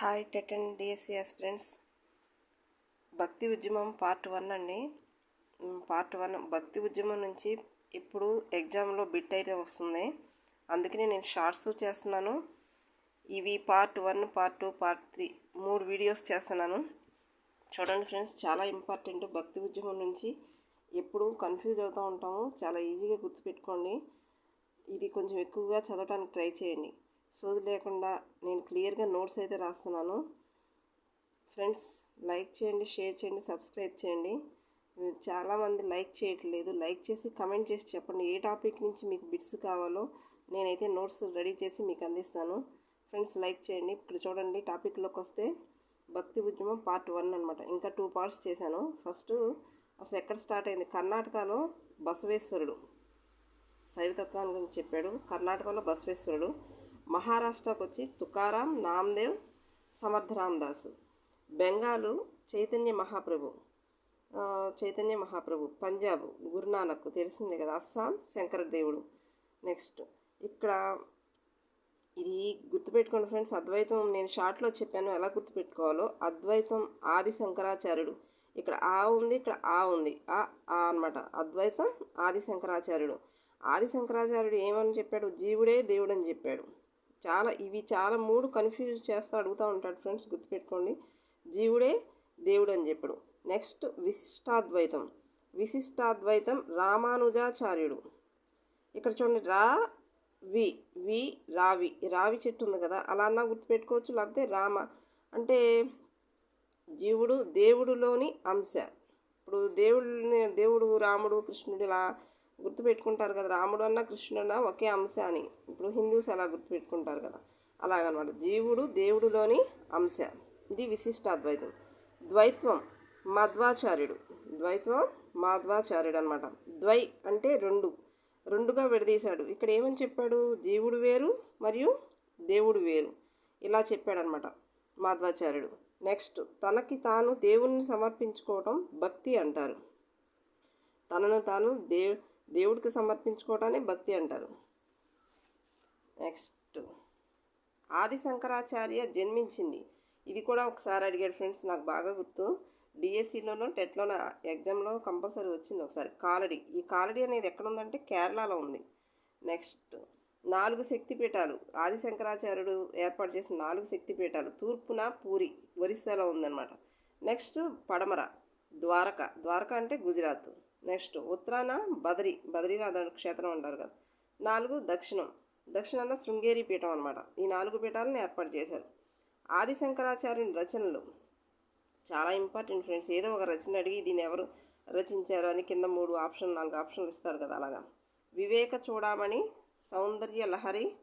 Hi TET and DSC aspirants భక్తి ఉద్యమం part one అండి. పార్ట్ వన్ భక్తి ఉద్యమం నుంచి ఇప్పుడు ఎగ్జామ్లో బిట్ అయితే వస్తుంది. అందుకని నేను షార్ట్స్ చేస్తున్నాను. ఇవి part one part two part three మూడు వీడియోస్ చేస్తున్నాను. చూడండి ఫ్రెండ్స్ చాలా ఇంపార్టెంట్ భక్తి ఉద్యమం నుంచి ఎప్పుడు కన్ఫ్యూజ్ అవుతూ ఉంటాము. చాలా ఈజీగా గుర్తుపెట్టుకోండి. ఇది కొంచెం ఎక్కువగా చదవడానికి ట్రై చేయండి. సోది లేకుండా నేను క్లియర్గా నోట్స్ అయితే రాస్తున్నాను. ఫ్రెండ్స్ లైక్ చేయండి షేర్ చేయండి సబ్స్క్రైబ్ చేయండి. చాలామంది లైక్ చేయట్లేదు. లైక్ చేసి కమెంట్ చేసి చెప్పండి ఏ టాపిక్ నుంచి మీకు బిట్స్ కావాలో. నేనైతే నోట్స్ రెడీ చేసి మీకు అందిస్తాను. ఫ్రెండ్స్ లైక్ చేయండి. ఇక్కడ చూడండి టాపిక్లోకి వస్తే భక్తి ఉద్యమం పార్ట్ వన్ అనమాట ఇంకా టూ పార్ట్స్ చేశాను. ఫస్ట్ అసలు ఎక్కడ స్టార్ట్ అయింది? కర్ణాటకలో బసవేశ్వరుడు. శైవతత్వాన్ని గురించి చెప్పాడు. కర్ణాటకలో బసవేశ్వరుడు. మహారాష్ట్రకు వచ్చి తుకారాం నామ్దేవ్ సమర్థరామ్ దాస్ బెంగాలు చైతన్య మహాప్రభు. చైతన్య మహాప్రభు పంజాబ్ గురునానక్ తెలిసిందే కదా అస్సాం శంకర దేవుడు. నెక్స్ట్ ఇక్కడ ఇది గుర్తుపెట్టుకోండి ఫ్రెండ్స్ అద్వైతం నేను షార్ట్లో చెప్పాను ఎలా గుర్తుపెట్టుకోవాలో. అద్వైతం ఆది శంకరాచార్యుడు. ఇక్కడ ఆ ఉంది ఇక్కడ ఆ ఉంది. ఆ ఆ అనమాట అద్వైతం ఆది శంకరాచార్యుడు. ఆది శంకరాచార్యుడు ఏమని చెప్పాడు? జీవుడే దేవుడు అని చెప్పాడు. చాలా ఇవి చాలా మూడు కన్ఫ్యూజ్ చేస్తూ అడుగుతూ ఉంటాడు ఫ్రెండ్స్ గుర్తుపెట్టుకోండి. జీవుడే దేవుడు అని చెప్పాడు. నెక్స్ట్ విశిష్టాద్వైతం. విశిష్టాద్వైతం రామానుజాచార్యుడు. ఇక్కడ చూడండి రా వి వి రావి. రావి చెట్టు ఉంది కదా అలా అన్నా గుర్తుపెట్టుకోవచ్చు లేకపోతే రామ. అంటే జీవుడు దేవుడులోని అంశ. ఇప్పుడు దేవుడిని దేవుడు రాముడు కృష్ణుడు ఇలా గుర్తుపెట్టుకుంటారు కదా రాముడు అన్న కృష్ణుడు అన్న ఒకే అంశ అని. ఇప్పుడు హిందూస్ అలా గుర్తుపెట్టుకుంటారు కదా అలాగనమాట. జీవుడు దేవుడులోని అంశ. ఇది విశిష్టాద్వైతం. ద్వైత్వం మధ్వాచార్యుడు. ద్వైత్వం మాధ్వాచార్యుడు అనమాట ద్వై అంటే రెండు. రెండుగా విడదీశాడు. ఇక్కడ ఏమని చెప్పాడు? జీవుడు వేరు మరియు దేవుడు వేరు. ఇలా చెప్పాడనమాట మాధ్వాచార్యుడు. నెక్స్ట్ తనకి తాను దేవుణ్ణి సమర్పించుకోవటం భక్తి అంటారు. తనను తాను దేవ్ దేవుడికి సమర్పించుకోవటాన్ని భక్తి అంటారు. నెక్స్ట్. ఆది శంకరాచార్య జన్మించింది. ఇది కూడా ఒకసారి అడిగాడు ఫ్రెండ్స్ నాకు బాగా గుర్తు. డిఎస్సిలోనో టెట్లోనో ఎగ్జామ్లో కంపల్సరీ వచ్చింది ఒకసారి. కాలడి. ఈ కాలడి అనేది ఎక్కడ ఉందంటే కేరళలో ఉంది. నెక్స్ట్. నాలుగు శక్తిపీఠాలు. ఆది శంకరాచార్యుడు ఏర్పాటు చేసిన నాలుగు శక్తిపీఠాలు. తూర్పున పూరి ఒరిస్సాలో ఉందన్నమాట. నెక్స్ట్ పడమర. ద్వారక. ద్వారక అంటే గుజరాత్. నెక్స్ట్ ఉత్తరాన బదరి. బదరీనాథ క్షేత్రం అంటారు కదా. నాలుగు దక్షిణం. దక్షిణాన శృంగేరి పీఠం అనమాట ఈ నాలుగు పీఠాలను ఏర్పాటు చేశారు. ఆది శంకరాచార్యుని రచనలు. చాలా ఇంపార్టెంట్ ఫ్రెండ్స్. ఏదో ఒక రచన అడిగి దీన్ని ఎవరు రచించారు అని కింద మూడు ఆప్షన్ నాలుగు ఆప్షన్లు ఇస్తాడు కదా అలాగా. వివేక చూడామణి సౌందర్య లహరి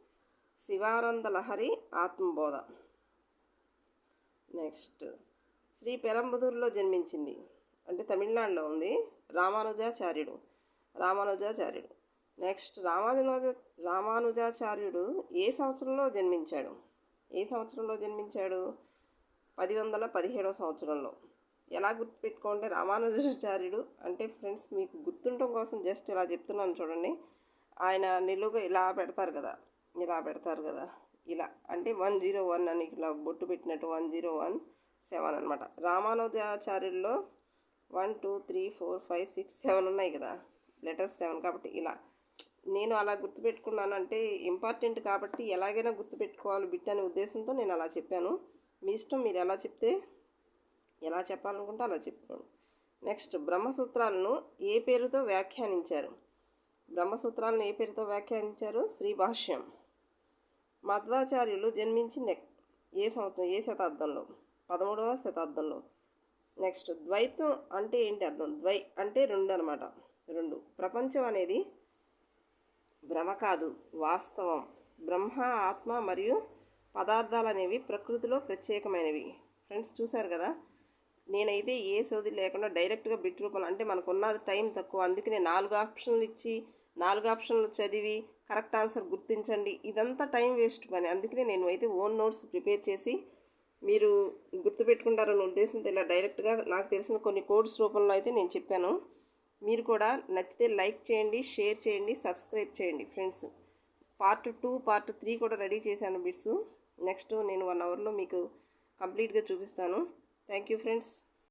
శివానంద లహరి ఆత్మబోధ. నెక్స్ట్ శ్రీ పెరంబదూరులో జన్మించింది. అంటే తమిళనాడులో ఉంది. రామానుజాచార్యుడు. రామానుజాచార్యుడు. నెక్స్ట్ రామానుజ రామానుజాచార్యుడు ఏ సంవత్సరంలో జన్మించాడు? ఏ సంవత్సరంలో జన్మించాడు? పది వందల పదిహేడవ సంవత్సరంలో. ఎలా గుర్తుపెట్టుకోండి రామానుజాచార్యుడు అంటే ఫ్రెండ్స్ మీకు గుర్తుండటం కోసం జస్ట్ ఇలా చెప్తున్నాను చూడండి. ఆయన నిలువుగా ఇలా పెడతారు కదా. ఇలా పెడతారు కదా. ఇలా అంటే వన్ జీరో వన్ అని ఇలా బొట్టు పెట్టినట్టు వన్ జీరో వన్. సెవెన్ అనమాట రామానుజాచార్యుల్లో one two three four five six seven ఉన్నాయి కదా. లెటర్స్ సెవెన్ కాబట్టి ఇలా. నేను అలా గుర్తుపెట్టుకున్నానంటే ఇంపార్టెంట్ కాబట్టి ఎలాగైనా గుర్తుపెట్టుకోవాలి బిట్ అనే ఉద్దేశంతో నేను అలా చెప్పాను. మీ ఇష్టం మీరు ఎలా చెప్తే ఎలా చెప్పాలనుకుంటే అలా చెప్పుకోండి నెక్స్ట్ బ్రహ్మసూత్రాలను ఏ పేరుతో వ్యాఖ్యానించారు? బ్రహ్మసూత్రాలను ఏ పేరుతో వ్యాఖ్యానించారు? శ్రీ భాష్యం. మధ్వాచార్యులు జన్మించింది ఏ సంవత్సరం ఏ శతాబ్దంలో? పదమూడవ శతాబ్దంలో. నెక్స్ట్ ద్వైతం అంటే ఏంటి అర్థం? ద్వై అంటే రెండు అనమాట రెండు. ప్రపంచం అనేది భ్రమ కాదు వాస్తవం. బ్రహ్మ ఆత్మ మరియు పదార్థాలు అనేవి ప్రకృతిలో ప్రత్యేకమైనవి. ఫ్రెండ్స్ చూశారు కదా? నేనైతే ఏ సోది లేకుండా డైరెక్ట్గా బిట్ రూపంలో అంటే మనకు ఉన్న టైం తక్కువ. అందుకే నేను నాలుగు ఆప్షన్లు ఇచ్చి నాలుగు ఆప్షన్లు చదివి కరెక్ట్ ఆన్సర్ గుర్తించండి. ఇదంతా టైం వేస్ట్ పని. అందుకనే నేను అయితే ఓన్ నోట్స్ ప్రిపేర్ చేసి మీరు గుర్తుపెట్టుకుంటారన్న ఉద్దేశంతో ఇలా డైరెక్ట్గా నాకు తెలిసిన కొన్ని కోడ్స్ రూపంలో అయితే నేను చెప్పాను. మీరు కూడా నచ్చితే లైక్ చేయండి షేర్ చేయండి సబ్స్క్రైబ్ చేయండి friends. Part two part three కూడా రెడీ చేశాను బిట్స్. నెక్స్ట్ నేను వన్ అవర్లో మీకు కంప్లీట్గా చూపిస్తాను. Thank you friends.